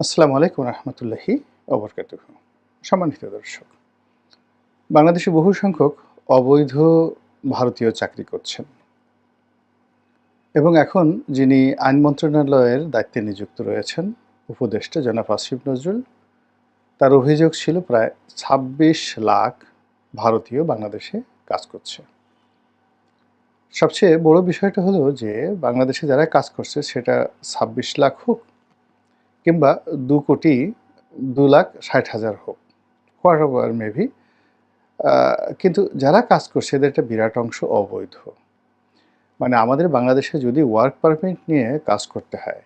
আসসালামু আলাইকুম রহমতুল্লাহি অবরকাত সম্মানিত দর্শক, বাংলাদেশে বহু সংখ্যক অবৈধ ভারতীয় চাকরি করছেন এবং এখন যিনি আইন মন্ত্রণালয়ের দায়িত্বে নিযুক্ত রয়েছেন, উপদেষ্টা জনাব আসিফ নজরুল, তার অভিযোগ ছিল প্রায় ছাব্বিশ লাখ ভারতীয় বাংলাদেশে কাজ করছে। সবচেয়ে বড় বিষয়টা হলো যে, বাংলাদেশে যারা কাজ করছে, সেটা ছাব্বিশ লাখ হোক কিংবা দু কোটি দু লাখ ষাট হাজার হোক, হোয়াট ওভার মেবি কিন্তু যারা কাজ করছে, এদের একটা বিরাট অংশ অবৈধ। মানে আমাদের বাংলাদেশে যদি ওয়ার্ক পারমিট নিয়ে কাজ করতে হয়,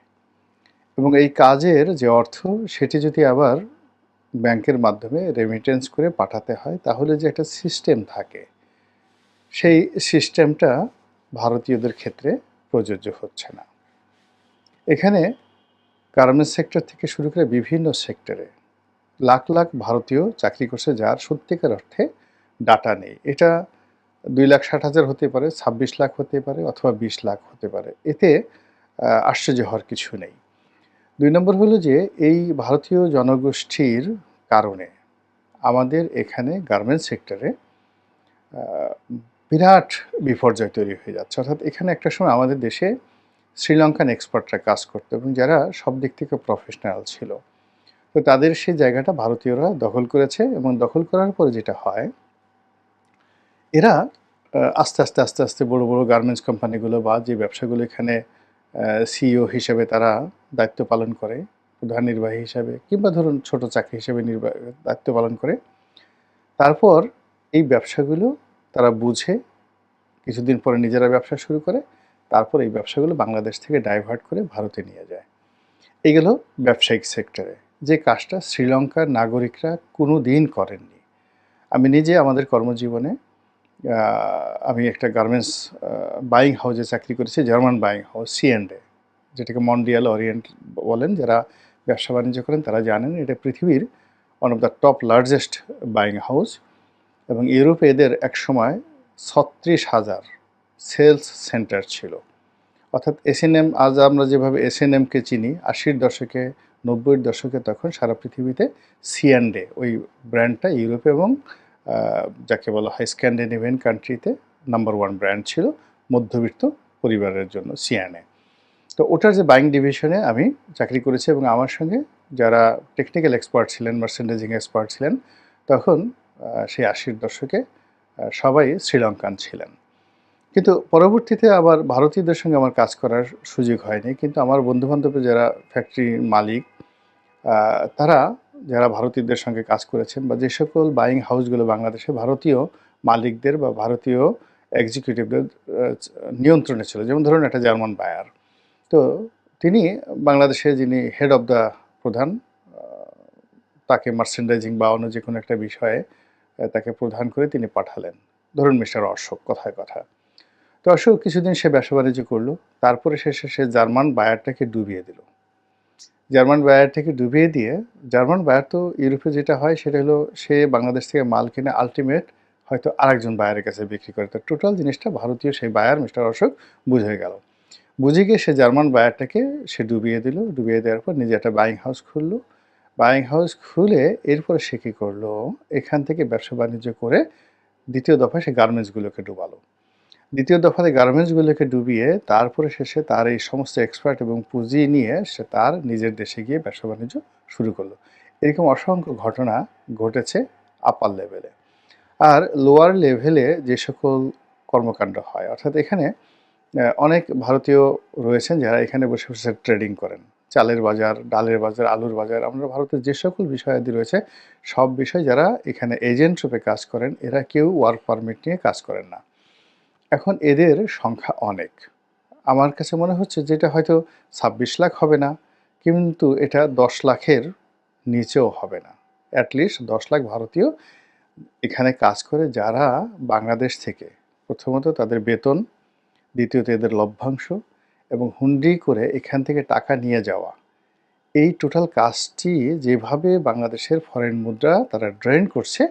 এবং এই কাজের যে অর্থ, সেটি যদি আবার ব্যাংকের মাধ্যমে রেমিটেন্স করে পাঠাতে হয়, তাহলে যে একটা সিস্টেম থাকে, সেই সিস্টেমটা ভারতীয়দের ক্ষেত্রে প্রযোজ্য হচ্ছে না। এখানে গার্মেন্টস সেক্টর থেকে শুরু করে বিভিন্ন সেক্টরে লাখ লাখ ভারতীয় চাকরি করছে যার সত্যিকার অর্থে ডাটা নেই। এটা দুই লাখ ষাট হাজার হতে পারে, ছাব্বিশ লাখ হতে পারে অথবা বিশ লাখ হতে পারে। এতে আশ্চর্য হওয়ার কিছু নেই। দুই নম্বর হলো যে, এই ভারতীয় জনগোষ্ঠীর কারণে আমাদের এখানে গার্মেন্টস সেক্টরে বিরাট বিপর্যয় তৈরি হয়ে যাচ্ছে। অর্থাৎ এখানে একটা সময় আমাদের দেশে শ্রীলঙ্কান এক্সপার্টরা কাজ করতো এবং যারা সব দিক থেকে প্রফেশনাল ছিল। তো তাদের সেই জায়গাটা ভারতীয়রা দখল করেছে এবং দখল করার পরে যেটা হয়, এরা আস্তে আস্তে আস্তে আস্তে বড় বড় গার্মেন্টস কোম্পানিগুলো বা যে ব্যবসাগুলো এখানে সিইও হিসেবে তারা দায়িত্ব পালন করে, প্রধান নির্বাহী হিসাবে কিংবা ধরুন ছোট চাকরি হিসেবে নির্বাহ দায়িত্ব পালন করে। তারপর এই ব্যবসাগুলো তারা বুঝে, কিছুদিন পরে নিজেরা ব্যবসা শুরু করে তারপর এই ব্যবসাগুলো বাংলাদেশ থেকে ডাইভার্ট করে ভারতে নিয়ে যায়। এগুলো ব্যবসায়িক সেক্টরে যে কাজটা শ্রীলঙ্কার নাগরিকরা কোনো দিন করেননি। আমি নিজে আমাদের কর্মজীবনে আমি একটা গার্মেন্টস বাইং হাউসে চাকরি করেছি জার্মান বাইং হাউস সিএনডে যেটাকে মন্ডিয়াল ওরিয়েন্ট বলেন। যারা ব্যবসা বাণিজ্য করেন, তারা জানেন এটা পৃথিবীর one of the top largest buying house এবং ইউরোপে এদের একসময় ছত্রিশ হাজার সেলস সেন্টার ছিল। অর্থাৎ এসএনএম আজ আমরা যেভাবে এসএনএমকে চিনি, আশির দশকে, নব্বইয়ের দশকে, তখন সারা পৃথিবীতে সিএনডে ওই ব্র্যান্ডটা ইউরোপে এবং যাকে বলা হয় স্ক্যান্ডিনেভিয়ান কান্ট্রিতে নাম্বার ওয়ান ব্র্যান্ড ছিল, মধ্যবিত্ত পরিবারের জন্য সিএনএ তো ওটার যে বাইং ডিভিশনে আমি চাকরি করেছি এবং আমার সঙ্গে যারা টেকনিক্যাল এক্সপার্ট ছিলেন মার্চেন্ডাইজিং এক্সপার্ট ছিলেন, তখন সেই আশির দশকে সবাই শ্রীলঙ্কান ছিলেন। কিন্তু পরবর্তীতে আবার ভারতীয়দের সঙ্গে আমার কাজ করার সুযোগ হয়নি। কিন্তু আমার বন্ধুবান্ধব যারা ফ্যাক্টরির মালিক তারা যারা ভারতীয়দের সঙ্গে কাজ করেছেন বা যে সকল বাইং হাউসগুলো বাংলাদেশে ভারতীয় মালিকদের বা ভারতীয় এক্সিকিউটিভদের নিয়ন্ত্রণে ছিল। যেমন ধরুন একটা জার্মান বায়ার তো তিনি বাংলাদেশে যিনি হেড অফ দ্য প্রধান তাকে মার্চেন্ডাইজিং বা অন্য যে কোনো একটা বিষয়ে তাকে প্রধান করে তিনি পাঠালেন। ধরুন মিস্টার অশোক, কথায় কথা। তো অশোক কিছুদিন সে ব্যবসা বাণিজ্য করল, তারপরে শেষে সে জার্মান বায়ারটাকে ডুবিয়ে দিল। জার্মান বায়ারটাকে ডুবিয়ে দিয়ে, জার্মান বায়ার তো ইউরোপে যেটা হয় সেটা হলো সে বাংলাদেশ থেকে মাল কিনে আলটিমেট হয়তো আরেকজন বায়ারের কাছে বিক্রি করে। তো টোটাল জিনিসটা ভারতীয় সেই বায়ার মিস্টার অশোক বুঝে গেল। বুঝে গিয়ে সে জার্মান বায়ারটাকে সে ডুবিয়ে দিল, ডুবিয়ে দেওয়ার পর নিজে একটা বাইং হাউস খুললো। বাইং হাউস খুলে এরপরে সে কী করল? এখান থেকে ব্যবসা বাণিজ্য করে দ্বিতীয় দফায় সে গার্মেন্টসগুলোকে ডুবালো। দ্বিতীয় দফাতে গার্মেন্টসগুলোকে ডুবিয়ে তারপরে শেষে তার এই সমস্ত এক্সপার্ট এবং পুঁজি নিয়ে সে তার নিজের দেশে গিয়ে ব্যবসা বাণিজ্য শুরু করল। এরকম অসংখ্য ঘটনা ঘটেছে আপার লেভেলে আর লোয়ার লেভেলে যে সকল কর্মকাণ্ড হয়, অর্থাৎ এখানে অনেক ভারতীয় রয়েছেন যারা এখানে বসে বসে ট্রেডিং করেন। চালের বাজার, ডালের বাজার, আলুর বাজার, আমরা ভারতের যে সকল বিষয়াদি রয়েছে, সব বিষয় যারা এখানে এজেন্ট রূপে কাজ করেন, এরা কেউ ওয়ার্ক পারমিট নিয়ে কাজ করেন না। এখন এদের সংখ্যা অনেক। আমার কাছে মনে হচ্ছে যেটা হয়তো ছাব্বিশ লাখ হবে না, কিন্তু এটা দশ লাখের নিচেও হবে না। অ্যাটলিস্ট দশ লাখ ভারতীয় এখানে কাজ করে যারা বাংলাদেশ থেকে। প্রথমত তাদের বেতন, দ্বিতীয়ত এদের লভ্যাংশ এবং হুন্ডি করে এখান থেকে টাকা নিয়ে যাওয়া। এই টোটাল কাজটি যেভাবে বাংলাদেশের ফরেন মুদ্রা তারা ড্রেন করছে,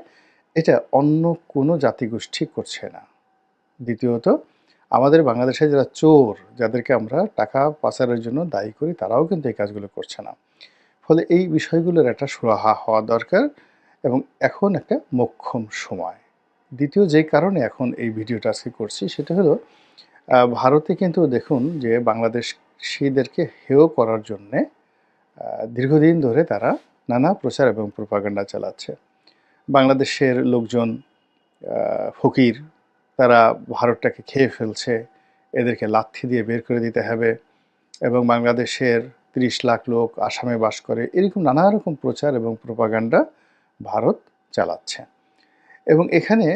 এটা অন্য কোনো জাতিগোষ্ঠী করছে না। দ্বিতীয়ত, আমাদের বাংলাদেশে যারা চোর, যাদেরকে আমরা টাকা পাচারের জন্য দায়ী করি, তারাও কিন্তু এই কাজগুলো করছে না। ফলে এই বিষয়গুলোর একটা সুরাহা হওয়া দরকার এবং এখন একটা মোক্ষম সময়। দ্বিতীয় যে কারণে এখন এই ভিডিওটা আজকে করছি, সেটা হলো ভারতে কিন্তু দেখুন যে বাংলাদেশিদেরকে হেয় করার জন্যে দীর্ঘদিন ধরে তারা নানা প্রচার এবং প্রপাগান্ডা চালাচ্ছে। বাংলাদেশের লোকজন ফকির তারা ভারতটাকে খেয়ে ফেলছে, এদেরকে লাথি দিয়ে বের করে দিতে হবে এবং বাংলাদেশের তিরিশ লাখ লোক আসামে বাস করে, এরকম নানা রকম প্রচার এবং প্রপাগান্ডা ভারত চালাচ্ছে। এবং এখানে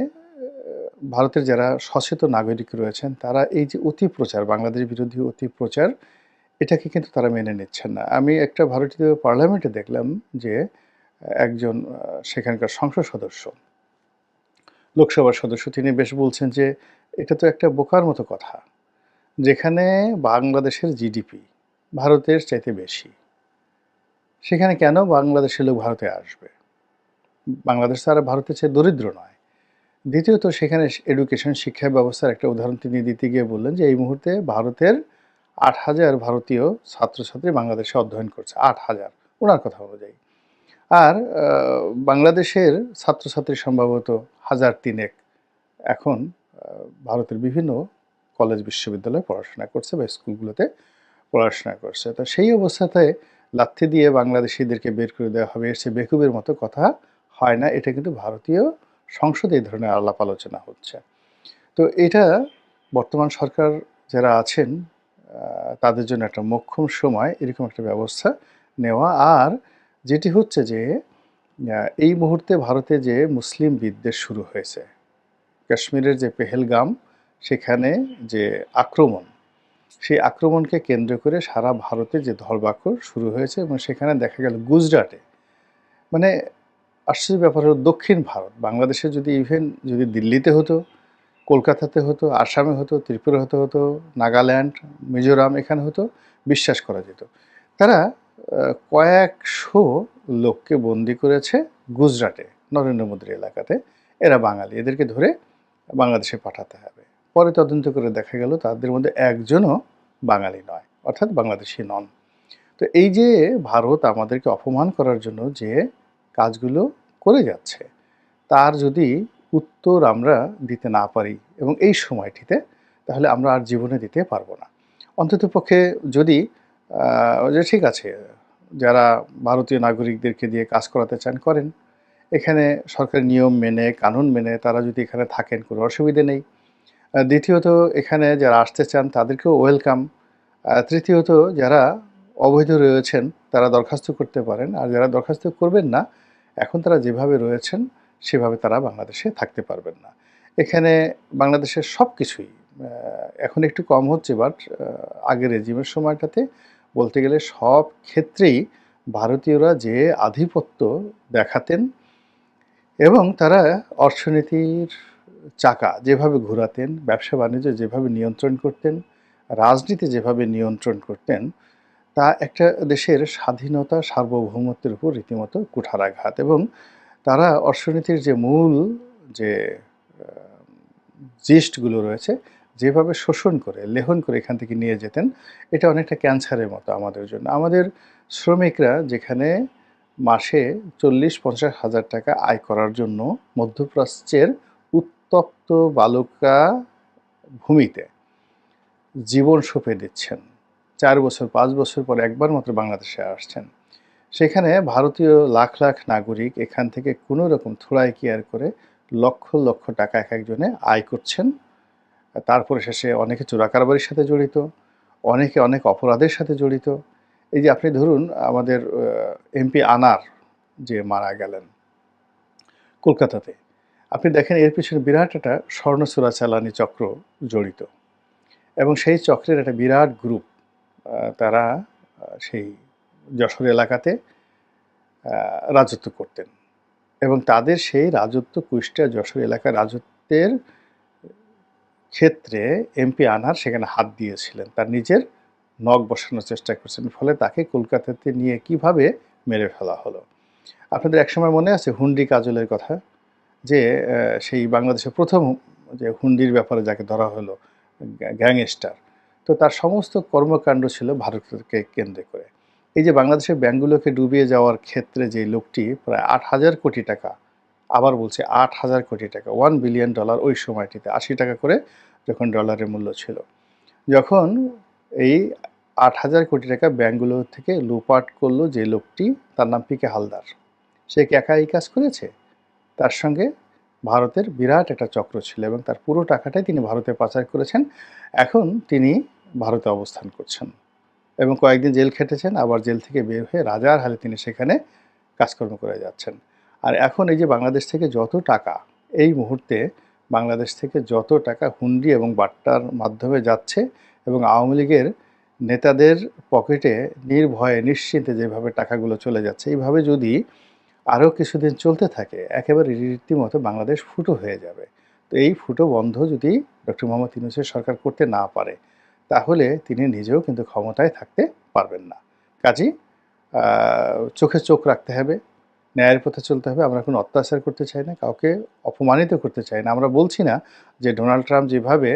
ভারতের যারা সচেতন নাগরিক রয়েছেন, তারা এই যে অতি প্রচার, বাংলাদেশ বিরোধী অতি প্রচার, এটাকে কিন্তু তারা মেনে নিচ্ছেন না। আমি একটা ভারতীয় পার্লামেন্টে দেখলাম যে, একজন সেখানকার সংসদ সদস্য লোকসভার সদস্য, তিনি বেশ বলছেন যে এটা তো একটা বোকার মতো কথা, যেখানে বাংলাদেশের জিডিপি ভারতের চাইতে বেশি, সেখানে কেন বাংলাদেশের লোক ভারতে আসবে? বাংলাদেশ তো আর ভারতের চেয়ে দরিদ্র নয়। দ্বিতীয়ত, সেখানে এডুকেশন শিক্ষা ব্যবস্থার একটা উদাহরণ তিনি দিতে গিয়ে বললেন যে এই মুহূর্তে ভারতের আট হাজার ভারতীয় ছাত্রছাত্রী বাংলাদেশে অধ্যয়ন করছে, আট হাজার, ওনার কথা অনুযায়ী। আর বাংলাদেশের ছাত্রছাত্রী সম্ভবত হাজার তিনেক এখন ভারতের বিভিন্ন কলেজ বিশ্ববিদ্যালয়ে পড়াশোনা করছে বা স্কুলগুলোতে পড়াশোনা করছে। তো সেই অবস্থাতে লাথি দিয়ে বাংলাদেশিদেরকে বের করে দেওয়া হবে, এর চেয়ে বেকুবের মতো কথা হয় না। এটা কিন্তু ভারতীয় সংসদে এই ধরনের আলাপ আলোচনা হচ্ছে। তো এটা বর্তমান সরকার যারা আছেন তাদের জন্য একটা মোক্ষম সময়, এরকম একটা ব্যবস্থা নেওয়া। আর যেটি হচ্ছে যে এই মুহূর্তে ভারতে যে মুসলিম বিদ্বেষ শুরু হয়েছে, কাশ্মীরের যে পেহেলগাম, সেখানে যে আক্রমণ, সেই আক্রমণকে কেন্দ্র করে সারা ভারতে যে ধরবাকর শুরু হয়েছে এবং সেখানে দেখা গেল গুজরাটে। মানে আশ্চর্য ব্যাপার হলো দক্ষিণ ভারত, বাংলাদেশে যদি ইভেন যদি দিল্লিতে হতো, কলকাতাতে হতো, আসামে হতো ত্রিপুরা হতে হতো, নাগাল্যান্ড, মিজোরাম এখানে হতো, বিশ্বাস করা যেত। তারা কয়েকশো লোককে বন্দি করেছে গুজরাটে, নরেন্দ্র মোদীর এলাকাতে। এরা বাঙালি, এদেরকে ধরে বাংলাদেশে পাঠাতে হবে। পরে তদন্ত করে দেখা গেল তাদের মধ্যে একজনও বাঙালি নয়, অর্থাৎ বাংলাদেশি নন। তো এই যে ভারত আমাদেরকে অপমান করার জন্য যে কাজগুলো করে যাচ্ছে, তার যদি উত্তর আমরা দিতে না পারি এবং এই সময়টিতে, তাহলে আমরা আর জীবনে দিতে পারব না। অন্ততপক্ষে যদি যে ঠিক আছে, যারা ভারতীয় নাগরিকদেরকে দিয়ে কাজ করাতে চান, করেন। এখানে সরকারের নিয়ম মেনে, কানুন মেনে তারা যদি এখানে থাকেন, কোনো অসুবিধে নেই। দ্বিতীয়ত, এখানে যারা আসতে চান, তাদেরকেও ওয়েলকাম। তৃতীয়ত, যারা অবৈধ রয়েছেন, তারা দরখাস্ত করতে পারেন। আর যারা দরখাস্ত করবেন না, এখন তারা যেভাবে রয়েছেন, সেভাবে তারা বাংলাদেশে থাকতে পারবেন না। এখানে বাংলাদেশের সব কিছুই এখন একটু কম হচ্ছে বাট আগের রেজিমের সময়টাতে বলতে গেলে সব ক্ষেত্রেই ভারতীয়রা যে আধিপত্য দেখাতেন এবং তারা অর্থনীতির চাকা যেভাবে ঘোরাতেন, ব্যবসা বাণিজ্য যেভাবে নিয়ন্ত্রণ করতেন, রাজনীতি যেভাবে নিয়ন্ত্রণ করতেন, তা একটা দেশের স্বাধীনতা, সার্বভৌমত্বের উপর রীতিমতো কুঠারাঘাত এবং তারা অর্থনীতির যে মূল যে জিস্টগুলো রয়েছে যেভাবে শোষণ করে, লেহন করে এখান থেকে নিয়ে যেতেন, এটা অনেকটা ক্যান্সারের মতো আমাদের জন্য। আমাদের শ্রমিকরা যেখানে মাসে চল্লিশ, পঞ্চাশ হাজার টাকা আয় করার জন্য মধ্যপ্রাচ্যের উত্তপ্ত বালুকা ভূমিতে জীবন সঁপে দিচ্ছেন। চার বছর, পাঁচ বছর পর একবার মাত্র বাংলাদেশে আসছেন। সেখানে ভারতীয় লাখ লাখ নাগরিক এখান থেকে কোনো রকম থোড়াই কেয়ার করে লক্ষ লক্ষ টাকা এক একজনে আয় করছেন। তারপরে শেষে অনেকে চোরাকারবারির সাথে জড়িত, অনেকে অনেক অপরাধের সাথে জড়িত। এই যে আপনি ধরুন আমাদের এমপি আনার যে মারা গেলেন কলকাতাতে, আপনি দেখেন এর পিছনে বিরাট একটা স্বর্ণ চোরাচালানি চক্র জড়িত এবং সেই চক্রের একটা বিরাট গ্রুপ তারা সেই যশোর এলাকাতে রাজত্ব করতেন এবং তাদের সেই রাজত্ব কুষ্টিয়া যশোর এলাকার রাজত্বের ক্ষেত্রে এমপি আনহার সেখানে হাত দিয়েছিলেন। তার নিজের নখ বসানোর চেষ্টা করছেন, ফলে তাকে কলকাতাতে নিয়ে কীভাবে মেরে ফেলা হলো? আপনাদের একসময় মনে আছে হুন্ডি কাজলের কথা? যে সেই বাংলাদেশের প্রথম যে হুন্ডির ব্যাপারে যাকে ধরা হলো গ্যাংস্টার। তো তার সমস্ত কর্মকাণ্ড ছিল ভারতকে কেন্দ্র করে। এই যে বাংলাদেশের ব্যাংকগুলোকে ডুবিয়ে যাওয়ার ক্ষেত্রে যে লোকটি প্রায় আট হাজার কোটি টাকা আবার বলছে আট হাজার কোটি টাকা ওয়ান বিলিয়ন ডলার ওই সময়টিতে, আশি টাকা করে যখন ডলারের মূল্য ছিল। যখন এই আট হাজার কোটি টাকা ব্যাংকগুলো থেকে লুপাট করল যে লোকটি, তার নাম পিকে হালদার। সে কি একা এই কাজ করেছে? তার সঙ্গে ভারতের বিরাট একটা চক্র ছিল এবং তার পুরো টাকাটাই তিনি ভারতে পাচার করেছেন। এখন তিনি ভারতে অবস্থান করছেন এবং কয়েকদিন জেল খেটেছেন, আবার জেল থেকে বের হয়ে রাজার হালে তিনি সেখানে কাজকর্ম করে যাচ্ছেন। আর এখন এই যে বাংলাদেশ থেকে যত টাকা, এই মুহূর্তে বাংলাদেশ থেকে যত টাকা হুন্ডি এবং বাট্টার মাধ্যমে যাচ্ছে এবং আওয়ামী লীগের নেতাদের পকেটে নির্ভয়ে, নিশ্চিন্তে যেভাবে টাকাগুলো চলে যাচ্ছে, এইভাবে যদি আরও কিছুদিন চলতে থাকে, একেবারে রীতিমতো বাংলাদেশ ফুটো হয়ে যাবে। তো এই ফুটো বন্ধ যদি ডক্টর মোহাম্মদ ইউনূসের সরকার করতে না পারে, তাহলে তিনি নিজেও কিন্তু ক্ষমতায় থাকতে পারবেন না। কাজী চোখে চোখ রাখতে হবে। ন্যায়ের পথে চলতে হবে, আমরা কোনো অত্যাচার করতে চাই না, কাউকে অপমানিত করতে চাই না। আমরা বলছি না যে ডোনাল্ড ট্রাম্প যেভাবে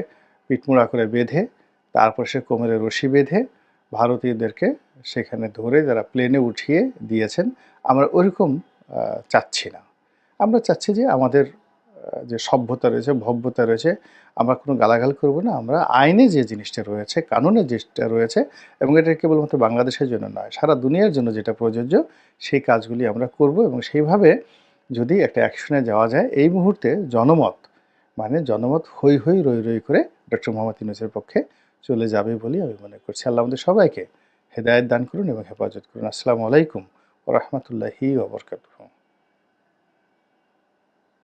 পিটমুড়া করে বেঁধে, তারপর সে কোমরে রশি বেঁধে ভারতীয়দেরকে সেখানে ধরে যারা প্লেনে উঠিয়ে দিয়েছেন, আমরা ওরকম চাচ্ছি না। আমরা চাচ্ছি যে আমাদের যে সভ্যতা রয়েছে, ভব্যতা রয়েছে, আমরা কোনো গালাগাল করব না। আমরা আইনে যে জিনিসটা রয়েছে, কানুনে যেটা রয়েছে এবং এটা কেবলমাত্র বাংলাদেশের জন্য নয়, সারা দুনিয়ার জন্য যেটা প্রযোজ্য, সেই কাজগুলি আমরা করব এবং সেইভাবে যদি একটা অ্যাকশনে যাওয়া যায়, এই মুহূর্তে জনমত মানে জনমত হই হই রই রই করে ডক্টর মোহাম্মদ ইউনুসের পক্ষে চলে যাবে বলে আমি মনে করছি। আল্লাহ আমাদের সবাইকে হেদায়ত দান করুন এবং হেফাজত করুন। আসসালামু আলাইকুম ও রহমতুল্লাহি ওবরকাতুহ